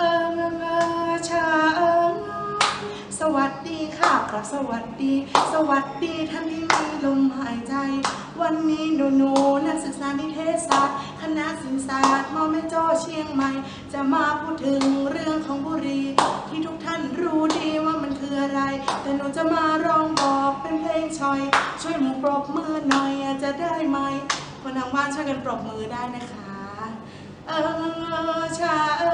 อเงอเงอชาเอิงสวัสดีค่ะครับสวัสดี สวัสดีท่านที่มีลมหายใจ วันนี้หนูหนูนักศึกษานิเทศศาสตร์คณะศิลปศาสตร์มอแม่โจ้เชียงใหม่ จะมาพูดถึงเรื่องของบุรี ที่ทุกท่านรู้ดีว่ามันคืออะไร แต่หนูจะมาร้องบอกเป็นเพลงชอย ช่วยหมูปรบมือหน่อยจะได้ไหมคนทางบ้านช่วยกันปรบมือได้นะคะ เออชาเอิงเอ้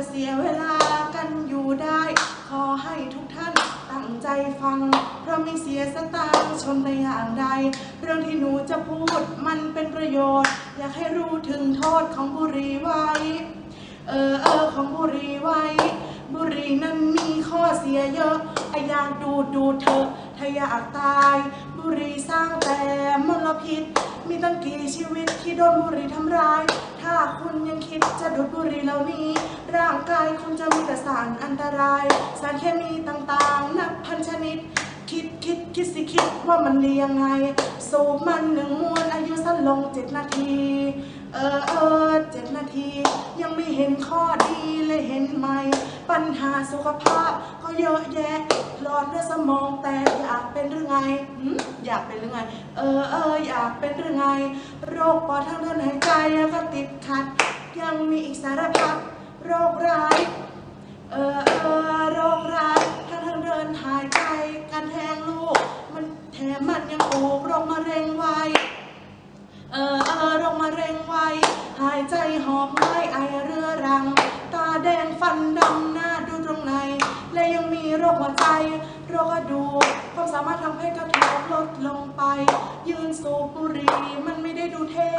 มัวแต่เสียเวลากันอยู่ได้ ขอให้ทุกท่านตั้งใจฟัง เพราะไม่เสียสตางค์ชนแต่อย่างใด เรื่องที่หนูจะพูดมันเป็นประโยชน์ อยากให้รู้ถึงโทษของบุหรี่ไว้ เออเออของบุหรี่ไว้ บุหรี่นั้นมีข้อเสียเยอะอยากดูดดูเถอถ้าอยากตาย บุหรี่สร้างแต่มลพิษ มีตั้งกี่ชีวิตที่โดนบุหรี่ทำร้าย ดจะดูดบุหรี่เหล่านี้ ร่างกายคุณจะมีแต่สารอันตราย สารเคมีต่างๆ นับพันชนิด คิดคิดคิดสิคิดว่ามันดียังไง สูบมันหนึ่งมวนอายุสั้นลงเจ็ดนาที เออเออเจ็ดนาที ยังไม่เห็นข้อดีเลยเห็นไหม ปัญหาสุขภาพก็เยอะแยะ หลอดเลือดสมองแตกอยากเป็นหรือไงหืมอยากเป็นหรือไง เออเอออยากเป็นหรือไง โรคปอดทางเดินหายใจก็ติดขัด ยังมีอีกสารพัดโรคร้าย เออเออโรคร้ายทางทางเดินหายใจการแทงลูก มันแถมมันยังปลูกโรคมะเร็งไวเออเออโรคมะเร็งไวหายใจหอบไม่ไอเรื้อรัง ตาแดงฟันดำหน้าดูตรงไหน และยังมีโรคหัวใจ โรคกระดูกความสามารถทำให้กระดูกลดลงไป ยืนสูบบุหรี่มันไม่ได้ดูเท่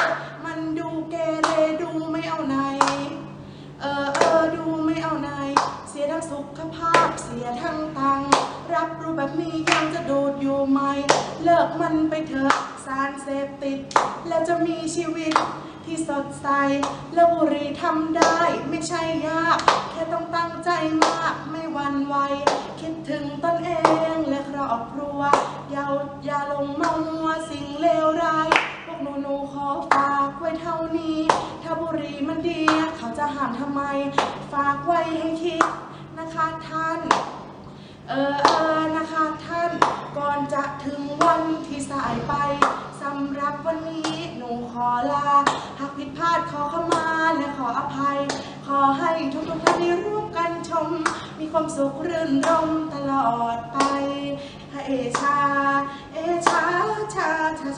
มันดูเกเรดูไม่เอานเกมันไปเถอะสารเสพติด แล้วจะมีชีวิตที่สดใส แล้วบุรีทำได้ไม่ใช่ยาก แค่ต้องตั้งใจมากไม่หวันไหวคิดถึงตนเองและครอบครัว อย่าอย่าลงมามัวสิ่งเลวร้ายพวกหนูหนูขอฝากไว้เท่านี้ ถ้าบุรีมันดี เขาจะห้ามทำไม ฝากไว้ให้คิดนะคะท่าน เออเออนะคะา หากผิดพลาดขอข้มาและขออภัย ขอให้ทุกทุกท่านได้ร่วมกันชม มีความสุขรื่นรมตลอดไปเอชา เอชาชาชา